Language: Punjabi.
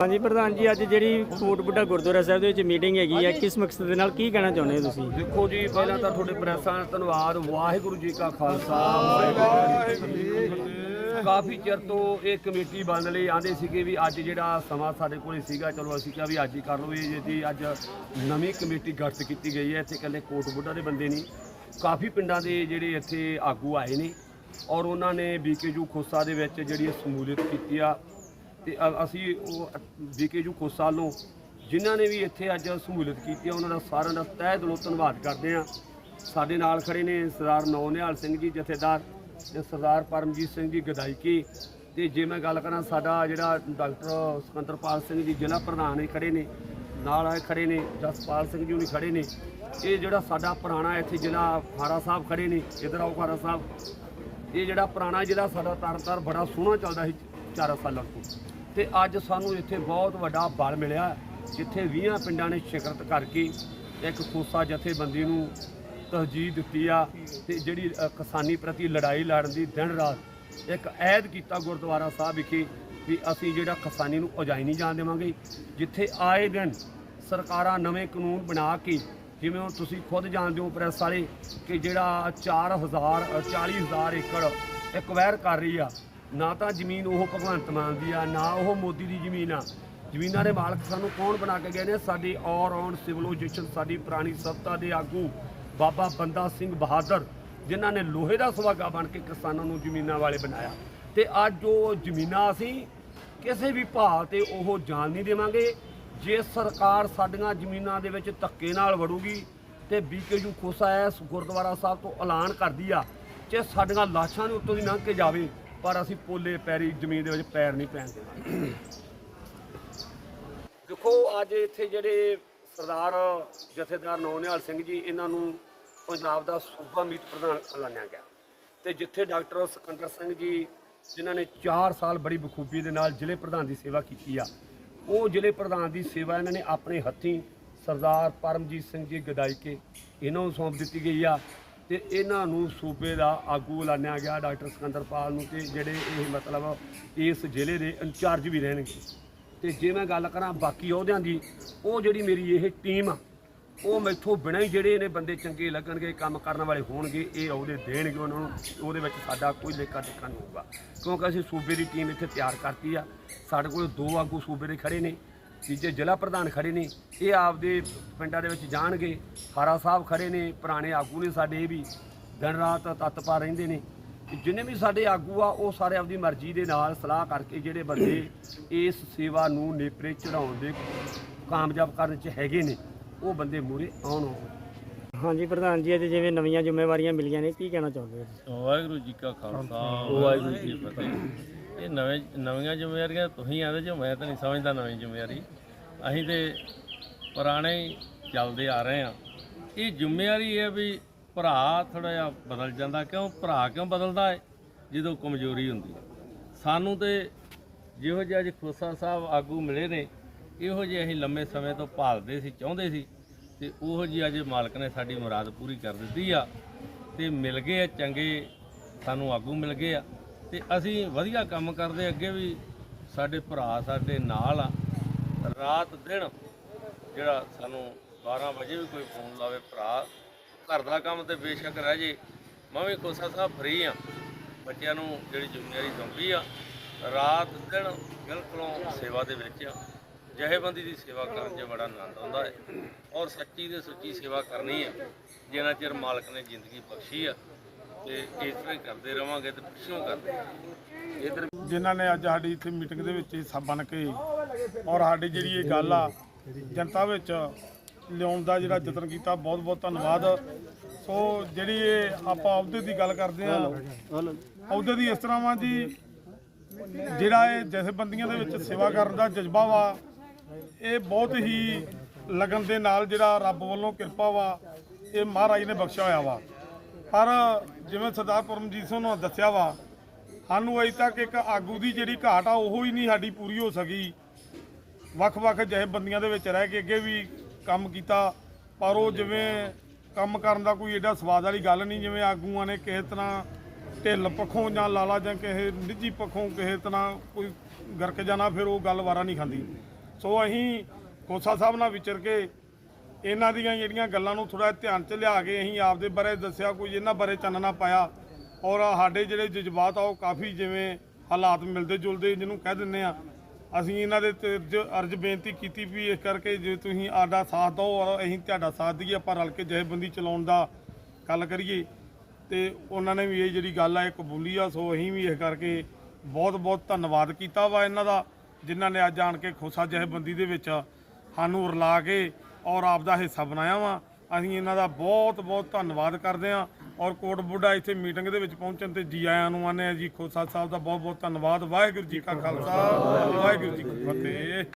ਹਾਂਜੀ, ਪ੍ਰਧਾਨ ਜੀ, ਅੱਜ ਜਿਹੜੀ ਕੋਟ ਬੁੱਢਾ ਗੁਰਦੁਆਰਾ ਸਾਹਿਬ ਦੇ ਵਿੱਚ ਮੀਟਿੰਗ ਹੈਗੀ ਹੈ ਕਿਸ ਮਕਸਦ ਦੇ ਨਾਲ ਕੀ ਕਹਿਣਾ ਚਾਹੁੰਦੇ ਹੋ ਤੁਸੀਂ ਦੇਖੋ ਜੀ, ਪਹਿਲਾਂ ਤਾਂ ਤੁਹਾਡੇ ਪ੍ਰੈਸਾਂ ਦਾ ਧੰਨਵਾਦ, ਵਾਹਿਗੁਰੂ ਜੀ ਕਾ ਖਾਲਸਾ, ਵਾਹਿਗੁਰੂ ਜੀ ਕੀ ਫਤਿਹ। ਕਾਫੀ ਚਿਰ ਤੋਂ ਇਹ ਕਮੇਟੀ ਬਣਨ ਲਈ ਆਂਦੇ ਸੀਗੇ ਵੀ ਅੱਜ ਜਿਹੜਾ ਸਮਾਂ ਸਾਡੇ ਕੋਲੇ ਸੀਗਾ, ਚਲੋ ਅਸੀਂ ਕਿਹਾ ਵੀ ਅੱਜ ਹੀ ਕਰ ਲਓ, ਇਹ ਜੀ ਅੱਜ ਨਵੀਂ ਕਮੇਟੀ ਗਠਿਤ ਕੀਤੀ ਗਈ ਹੈ, ਇੱਥੇ ਇਕੱਲੇ ਕੋਟ ਬੁੱਢਾ ਦੇ ਬੰਦੇ ਨਹੀਂ ਕਾਫੀ ਪਿੰਡਾਂ ਦੇ ਜਿਹੜੇ ਇੱਥੇ ਆਗੂ ਆਏ ਨੇ ਔਰ ਉਹਨਾਂ ਨੇ ਬੀਕੇਯੂ ਖੋਸਾ ਦੇ ਵਿੱਚ ਜਿਹੜੀ ਇਹ ਸਮੂਲੀਅਤ ਕੀਤੀ ਆ ਤੇ ਅ- ਅਸੀਂ ਉਹ ਬੀਕੇਯੂ ਖੋਸਾ ਵੱਲੋਂ ਜਿਨ੍ਹਾਂ ਨੇ ਵੀ ਇੱਥੇ ਅੱਜ ਸਹੂਲਤ ਕੀਤੀ ਆ, ਉਹਨਾਂ ਦਾ ਸਾਰਿਆਂ ਦਾ ਤਹਿ ਦਿਲੋਂ ਧੰਨਵਾਦ ਕਰਦੇ ਆ ਸਾਡੇ ਨਾਲ ਖੜੇ ਨੇ ਸਰਦਾਰ ਨੌਨਿਹਾਲ ਸਿੰਘ ਜੀ, ਜਥੇਦਾਰ ਤੇ ਸਰਦਾਰ ਪਰਮਜੀਤ ਸਿੰਘ ਜੀ ਗਦਾਈਕੀ ਤੇ ਜੇ ਮੈਂ ਗੱਲ ਕਰਾਂ ਸਾਡਾ ਜਿਹੜਾ ਡਾਕਟਰ ਸਿਕੰਦਰਪਾਲ ਸਿੰਘ ਜੀ, ਜ਼ਿਲ੍ਹਾ ਪ੍ਰਧਾਨ ਹੀ ਖੜੇ ਨੇ, ਨਾਲ ਆਏ ਖੜੇ ਨੇ, ਜਸਪਾਲ ਸਿੰਘ ਜੀ ਵੀ ਖੜੇ ਨੇ। ਇਹ ਜਿਹੜਾ ਸਾਡਾ ਪੁਰਾਣਾ ਇੱਥੇ ਜ਼ਿਲ੍ਹਾ ਖਾਰਾ ਸਾਹਿਬ ਖੜੇ ਨੇ, ਇਧਰ ਆਓ ਖਾਰਾ ਸਾਹਿਬ। ਇਹ ਜਿਹੜਾ ਪੁਰਾਣਾ ਜਿਹੜਾ ਸਾਡਾ ਤਰਨਤਾਰ ਬੜਾ ਸੋਹਣਾ ਚੱਲਦਾ ਸੀ ਚਾਰ ਸਾਲਾਂ ਤੋਂ। ਤੇ ਅੱਜ ਸਾਨੂੰ ਇੱਥੇ ਬਹੁਤ ਵੱਡਾ ਬਲ ਮਿਲਿਆ, ਜਿੱਥੇ 20 ਪਿੰਡਾਂ ਨੇ ਸ਼ਿਕਰਤ ਕਰਕੇ ਇੱਕ ਖੋਸਾ ਜਥੇਬੰਦੀ ਨੂੰ ਤਰਜੀਹ ਦਿੱਤੀ ਆ ਤੇ ਜਿਹੜੀ ਕਿਸਾਨੀ ਪ੍ਰਤੀ ਲੜਾਈ ਲੜਨ ਦੀ ਦਿਨ ਰਾਤ ਇੱਕ ਐਦ ਕੀਤਾ ਗੁਰਦੁਆਰਾ ਸਾਹਿਬ ਵਿਖੇ ਵੀ ਅਸੀਂ ਜਿਹੜਾ ਕਿਸਾਨੀ ਨੂੰ ਉਜਾਈ ਨਹੀਂ ਜਾਣ ਦੇਵਾਂਗੇ, ਜਿੱਥੇ ਆਏ ਦਿਨ ਸਰਕਾਰਾਂ ਨਵੇਂ ਕਾਨੂੰਨ ਬਣਾ ਕੇ, ਜਿਵੇਂ ਹੁਣ ਤੁਸੀਂ ਖੁਦ ਜਾਣਦੇ ਹੋ ਪ੍ਰੈਸ ਵਾਲੇ, ਕਿ ਜਿਹੜਾ 4000 40000 ਏਕੜ ਐਕਵਾਇਰ ਕਰ ਰਹੀ ਆ ਨਾ ਤਾਂ ਜ਼ਮੀਨ ਉਹ ਭਗਵੰਤ ਮਾਨ ਦੀ ਆ, ਨਾ ਉਹ ਮੋਦੀ ਦੀ ਜ਼ਮੀਨ ਆ। ਜ਼ਮੀਨਾਂ ਦੇ ਮਾਲਕ ਸਾਨੂੰ ਕੌਣ ਬਣਾ ਕੇ ਗਏ ਨੇ ਸਾਡੀ ਔਰ ਔਨ ਸਿਵਲਾਈਜੇਸ਼ਨ, ਸਾਡੀ ਪੁਰਾਣੀ ਸੱਤਾ ਦੇ ਆਗੂ ਬਾਬਾ ਬੰਦਾ ਸਿੰਘ ਬਹਾਦਰ, ਜਿਨ੍ਹਾਂ ਨੇ ਲੋਹੇ ਦਾ ਸੁਹਾਗਾ ਬਣ ਕੇ ਕਿਸਾਨਾਂ ਨੂੰ ਜ਼ਮੀਨਾਂ ਵਾਲੇ ਬਣਾਇਆ। ਤੇ ਅੱਜ ਉਹ ਜ਼ਮੀਨਾਂ ਅਸੀਂ ਕਿਸੇ ਵੀ ਭਾਅ ਤੇ ਉਹ ਜਾਣ ਨਹੀਂ ਦੇਵਾਂਗੇ। ਜੇ ਸਰਕਾਰ ਸਾਡੀਆਂ ਜ਼ਮੀਨਾਂ ਦੇ ਵਿੱਚ ਧੱਕੇ ਨਾਲ ਵੜੂਗੀ ਤੇ ਬੀਕੇਯੂ ਖੋਸਾ ਐਸ ਗੁਰਦੁਆਰਾ ਸਾਹਿਬ ਤੋਂ ਐਲਾਨ ਕਰਦੀ ਆ, ਜੇ ਸਾਡੀਆਂ ਲਾਸ਼ਾਂ ਦੇ ਉੱਤੋਂ ਦੀ ਲੰਘ ਕੇ ਜਾਵੇ ਪਰ ਅਸੀਂ ਪੋਲੇ ਪੈਰੀ ਜ਼ਮੀਨ ਦੇ ਵਿੱਚ ਪੈਰ ਨਹੀਂ ਪੈਣ ਦੇਣਾ। ਦੇਖੋ, ਅੱਜ ਇੱਥੇ ਜਿਹੜੇ ਸਰਦਾਰ ਜਥੇਦਾਰ ਨੌਨਿਹਾਲ ਸਿੰਘ ਜੀ, ਇਹਨਾਂ ਨੂੰ ਪੰਜਾਬ ਦਾ ਸੂਬਾ ਮੀਤ ਪ੍ਰਧਾਨ ਐਲਾਨਿਆ ਗਿਆ। ਤੇ ਜਿੱਥੇ ਡਾਕਟਰ ਸਿਕੰਦਰ ਸਿੰਘ ਜੀ, ਜਿਨ੍ਹਾਂ ਨੇ 4 ਸਾਲ ਬੜੀ ਬਖੂਬੀ ਦੇ ਨਾਲ ਜ਼ਿਲ੍ਹੇ ਪ੍ਰਧਾਨ ਦੀ ਸੇਵਾ ਕੀਤੀ ਆ, ਉਹ ਜ਼ਿਲ੍ਹੇ ਪ੍ਰਧਾਨ ਦੀ ਸੇਵਾ ਇਹਨਾਂ ਨੇ ਆਪਣੇ ਹੱਥੀਂ ਸਰਦਾਰ ਪਰਮਜੀਤ ਸਿੰਘ ਜੀ ਗਦਾਈਕੇ ਇਹਨਾਂ ਨੂੰ ਸੌਂਪ ਦਿੱਤੀ ਗਈ ਆ। ਤੇ ਇਹਨਾਂ ਨੂੰ ਸੂਬੇ ਦਾ ਆਗੂ ਐਲਾਨਿਆ ਗਿਆ ਡਾਕਟਰ ਸਿਕੰਦਰਪਾਲ ਨੂੰ ਤੇ ਜਿਹੜੇ ਇਹ ਮਤਲਬ ਇਸ ਜ਼ਿਲ੍ਹੇ ਦੇ ਇੰਚਾਰਜ ਵੀ ਰਹਿਣਗੇ। ਤੇ ਜੇ ਮੈਂ ਗੱਲ ਕਰਾਂ ਬਾਕੀ ਅਹੁਦਿਆਂ ਦੀ, ਉਹ ਜਿਹੜੀ ਮੇਰੀ ਇਹ ਟੀਮ ਆ, ਉਹ ਮੈਥੋਂ ਬਿਨਾਂ ਹੀ ਜਿਹੜੇ ਨੇ ਬੰਦੇ ਚੰਗੇ ਲੱਗਣਗੇ, ਕੰਮ ਕਰਨ ਵਾਲੇ ਹੋਣਗੇ, ਇਹ ਅਹੁਦੇ ਦੇਣਗੇ ਉਹਨਾਂ ਨੂੰ, ਉਹਦੇ ਵਿੱਚ ਸਾਡਾ ਕੋਈ ਲੇਖਾ ਟਿੱਕਾ ਨਹੀਂ ਹੋਊਗਾ। ਕਿਉਂਕਿ ਅਸੀਂ ਸੂਬੇ ਦੀ ਟੀਮ ਇੱਥੇ ਤਿਆਰ ਕਰਤੀ ਆ। ਸਾਡੇ ਕੋਲ ਦੋ ਆਗੂ ਸੂਬੇ ਦੇ ਖੜੇ ਨੇ। ਤੀਜੇ ਜ਼ਿਲ੍ਹਾ ਪ੍ਰਧਾਨ ਖੜੇ ਨੇ ਇਹ ਆਪਦੇ ਪਿੰਡਾਂ ਦੇ ਵਿੱਚ ਜਾਣਗੇ। ਖਾਰਾ ਸਾਹਿਬ ਖੜੇ ਨੇ ਪੁਰਾਣੇ ਆਗੂ ਨੇ ਸਾਡੇ ਇਹ ਵੀ। ਦਿਨ ਰਾਤ ਤੱਤ ਪਾ ਰਹਿੰਦੇ ਨੇ। ਜਿੰਨੇ ਵੀ ਸਾਡੇ ਆਗੂ ਆ ਉਹ ਸਾਰੇ ਆਪਦੀ ਮਰਜ਼ੀ ਦੇ ਨਾਲ ਸਲਾਹ ਕਰਕੇ ਜਿਹੜੇ ਬੰਦੇ ਇਸ ਸੇਵਾ ਨੂੰ ਨੇਪਰੇ ਚੜਾਉਣ ਦੇ ਕਾਮਯਾਬ ਕਰਨ ਚ ਹੈਗੇ ਨੇ ਉਹ ਬੰਦੇ ਮੂਰੇ ਆਉਣ ਹਾਂਜੀ ਪ੍ਰਧਾਨ ਜੀ ਅੱਜ ਜਿਵੇਂ ਨਵੀਆਂ ਜ਼ਿੰਮੇਵਾਰੀਆਂ ਮਿਲੀਆਂ ਨੇ ਕੀ ਕਹਿਣਾ ਚਾਹੁੰਦੇ ਹੋ? ਵਾਹਿਗੁਰੂ ਜੀ ਕਾ ਖਾਲਸਾ ਵਾਹਿਗੁਰੂ ਜੀ ਕੀ ਫਤਿਹ। ਇਹ ਨਵੇਂ ਨਵੀਆਂ ਜ਼ਿੰਮੇਵਾਰੀਆਂ ਤੁਸੀਂ ਆਦੇ ਜੋ ਮੈਂ ਤਾਂ ਨਹੀਂ ਸਮਝਦਾ ਨਵੀਂ ਜ਼ਿੰਮੇਵਾਰੀ। ਅਸੀਂ ਤੇ ਪੁਰਾਣੇ ਹੀ ਚੱਲਦੇ ਆ ਰਹੇ ਆ ਇਹ ਜ਼ਿੰਮੇਵਾਰੀ ਹੈ ਵੀ ਭਰਾ ਥੋੜਾ ਜਿਹਾ ਬਦਲ ਜਾਂਦਾ। ਕਿਉਂ? ਭਰਾ ਕਿਉਂ ਬਦਲਦਾ ਹੈ? ਜਦੋਂ ਕਮਜ਼ੋਰੀ ਹੁੰਦੀ ਹੈ। ਸਾਨੂੰ ਤੇ ਜਿਹੋ ਜਿਹੇ ਅੱਜ ਖੋਸਾ ਸਾਹਿਬ ਆਗੂ ਮਿਲੇ ਨੇ, ਇਹੋ ਜਿਹੇ ਅਸੀਂ ਲੰਮੇ ਸਮੇਂ ਤੋਂ ਭਾਲਦੇ ਸੀ, ਚਾਹੁੰਦੇ ਸੀ। ਤੇ ਉਹੋ ਜਿਹੀ ਅੱਜ ਮਾਲਕ ਨੇ ਸਾਡੀ ਮੁਰਾਦ ਪੂਰੀ ਕਰ ਦਿੱਤੀ ਆ। ਤੇ ਮਿਲ ਗਏ ਆ, ਚੰਗੇ ਸਾਨੂੰ ਆਗੂ ਮਿਲ ਗਏ ਆ। ਤੇ ਅਸੀਂ ਵਧੀਆ ਕੰਮ ਕਰਦੇ ਅੱਗੇ ਵੀ ਸਾਡੇ ਭਰਾ ਸਾਡੇ ਨਾਲ ਆ। ਰਾਤ ਦਿਨ ਜਿਹੜਾ ਸਾਨੂੰ 12 ਵਜੇ ਵੀ ਕੋਈ ਫੋਨ ਲਾਵੇ ਭਰਾ, ਘਰ ਦਾ ਕੰਮ ਤੇ ਬੇਸ਼ੱਕ ਰਹਿ ਜੇ, ਮੈਂ ਵੀ ਕੋਸਾ ਸਾਹਿਬ ਫਰੀ ਆ। ਬੱਚਿਆਂ ਨੂੰ ਜਿਹੜੀ ਜ਼ਿੰਮੇਵਾਰੀ ਸੌਂਪੀ ਆ, ਰਾਤ ਦਿਨ ਬਿਲਕੁਲੋਂ ਸੇਵਾ ਦੇ ਵਿੱਚ ਆ। ਜਹੇਬੰਦੀ ਦੀ ਸੇਵਾ ਕਰਨ 'ਚ ਬੜਾ ਆਨੰਦ ਆਉਂਦਾ ਹੈ। ਔਰ ਸੱਚੀ ਤੇ ਸੁੱਚੀ ਸੇਵਾ ਕਰਨੀ ਆ, ਜਿੰਨਾ ਚਿਰ ਮਾਲਕ ਨੇ ਜ਼ਿੰਦਗੀ ਬਖਸ਼ੀ ਆ। ਤੇ ਇਸ ਤਰ੍ਹਾਂ ਹੀ ਕਰਦੇ ਰਵਾਂਗੇ ਤੇ ਪਿੱਛੋਂ ਕਰਦੇ ਇਧਰ ਜਿਨ੍ਹਾਂ ਨੇ ਅੱਜ ਸਾਡੀ ਇੱਥੇ ਮੀਟਿੰਗ ਦੇ ਵਿੱਚ ਹਿੱਸਾ ਬਣ ਕੇ ਔਰ ਸਾਡੀ ਜਿਹੜੀ ਇਹ ਗੱਲ ਆ, ਜਨਤਾ ਵਿੱਚ ਲਿਆਉਣ ਦਾ ਜਿਹੜਾ ਯਤਨ ਕੀਤਾ ਬਹੁਤ ਬਹੁਤ ਧੰਨਵਾਦ। ਸੋ ਜਿਹੜੀ ਇਹ ਆਪਾਂ ਅਹੁਦੇ ਦੀ ਗੱਲ ਕਰਦੇ ਆ, ਅਹੁਦੇ ਦੀ ਇਸ ਤਰ੍ਹਾਂ ਵਾ ਜੀ, ਜਿਹੜਾ ਇਹ ਜਥੇਬੰਦੀਆਂ ਦੇ ਵਿੱਚ ਸੇਵਾ ਕਰਨ ਦਾ ਜਜ਼ਬਾ ਵਾ, ਇਹ ਬਹੁਤ ਹੀ ਲਗਨ ਦੇ ਨਾਲ ਜਿਹੜਾ ਰੱਬ ਵੱਲੋਂ ਕਿਰਪਾ ਵਾ, ਇਹ ਮਹਾਰਾਜ ਨੇ ਬਖਸ਼ਿਆ ਹੋਇਆ ਵਾ। ਪਰ ਜਿਵੇਂ ਸਰਦਾਰ ਪਰਮਜੀਤ ਸਿੰਘ ਨੇ ਦੱਸਿਆ ਵਾ, ਸਾਨੂੰ ਅਜੇ ਤੱਕ ਇੱਕ ਆਗੂ ਦੀ ਜਿਹੜੀ ਘਾਟ ਆ, ਉਹ ਹੀ ਨਹੀਂ ਸਾਡੀ ਪੂਰੀ ਹੋ ਸਕੀ। ਵੱਖ-ਵੱਖ ਜਥੇਬੰਦੀਆਂ ਦੇ ਵਿੱਚ ਰਹਿ ਕੇ ਅੱਗੇ ਵੀ ਕੰਮ ਕੀਤਾ, ਪਰ ਉਹ ਜਿਵੇਂ ਕੰਮ ਕਰਨ ਦਾ ਕੋਈ ਐਡਾ ਸਵਾਦ ਵਾਲੀ ਗੱਲ ਨਹੀਂ, ਜਿਵੇਂ ਆਗੂਆਂ ਨੇ ਕਿਸੇ ਤਰ੍ਹਾਂ ਢਿੱਲ ਪੱਖੋਂ ਜਾਂ ਲਾਲਾ ਜਾਂ ਕਿਸੇ ਨਿੱਜੀ ਪੱਖੋਂ ਕਿਸੇ ਤਰ੍ਹਾਂ ਕੋਈ ਗਰਕ ਜਾਣਾ, ਫਿਰ ਉਹ ਗੱਲ ਵਾਰਾ ਨਹੀਂ ਖਾਂਦੀ। ਸੋ ਅਸੀਂ ਖੋਸਾ ਸਾਹਿਬ ਨਾਲ ਵਿਚਰ ਕੇ ਇਹਨਾਂ ਦੀਆਂ ਜਿਹੜੀਆਂ ਗੱਲਾਂ ਨੂੰ ਥੋੜਾ ਧਿਆਨ 'ਚ ਲਿਆ ਕੇ ਅਸੀਂ ਆਪਦੇ ਬਾਰੇ ਦੱਸਿਆ, ਕੋਈ ਇਹਨਾਂ ਬਾਰੇ ਚਾਨਣਾ ਪਾਇਆ। ਔਰ ਸਾਡੇ ਜਿਹੜੇ ਜਜ਼ਬਾਤ ਆ, ਉਹ ਕਾਫੀ ਜਿਵੇਂ ਹਾਲਾਤ ਮਿਲਦੇ ਜੁਲਦੇ ਜਿਹਨੂੰ ਕਹਿ ਦਿੰਦੇ ਆ। ਅਸੀਂ ਇਹਨਾਂ ਦੇ ਤੇ ਅਰਜ- ਅਰਜ ਬੇਨਤੀ ਕੀਤੀ ਵੀ ਇਸ ਕਰਕੇ ਜੇ ਤੁਸੀਂ ਆਡਾ ਸਾਥ ਦਿਓ ਔਰ ਅਸੀਂ ਤੁਹਾਡਾ ਸਾਥ ਦਈਏ, ਆਪਾਂ ਰਲ ਕੇ ਜਥੇਬੰਦੀ ਚਲਾਉਣ ਦਾ ਗੱਲ ਕਰੀਏ। ਤੇ ਉਹਨਾਂ ਨੇ ਵੀ ਇਹ ਜਿਹੜੀ ਗੱਲ ਆ, ਇਹ ਕਬੂਲੀ ਆ, ਸੋ ਅਸੀਂ ਵੀ ਇਸ ਕਰਕੇ ਬਹੁਤ ਬਹੁਤ ਧੰਨਵਾਦ ਕੀਤਾ ਵਾ ਇਹਨਾਂ ਦਾ, ਜਿਨ੍ਹਾਂ ਨੇ ਅੱਜ ਆਣ ਕੇ ਖੋਸਾ ਜਥੇਬੰਦੀ ਦੇ ਵਿੱਚ ਸਾਨੂੰ ਰਲਾ ਕੇ ਔਰ ਆਪ ਦਾ ਹਿੱਸਾ ਬਣਾਇਆ ਵਾ। ਅਸੀਂ ਇਹਨਾਂ ਦਾ ਬਹੁਤ ਬਹੁਤ ਧੰਨਵਾਦ ਕਰਦੇ ਹਾਂ। ਔਰ ਕੋਟ ਬੁੱਢਾ ਇੱਥੇ ਮੀਟਿੰਗ ਦੇ ਵਿੱਚ ਪਹੁੰਚਣ ਤੇ ਜੀ ਆਇਆਂ ਨੂੰ ਆਨੇ ਆ ਜੀ। ਖੋਸਾ ਸਾਹਿਬ ਦਾ ਬਹੁਤ ਬਹੁਤ ਧੰਨਵਾਦ। ਵਾਹਿਗੁਰੂ ਜੀ ਕਾ ਖਾਲਸਾ, ਵਾਹਿਗੁਰੂ ਜੀ ਕੀ ਫਤਿਹ।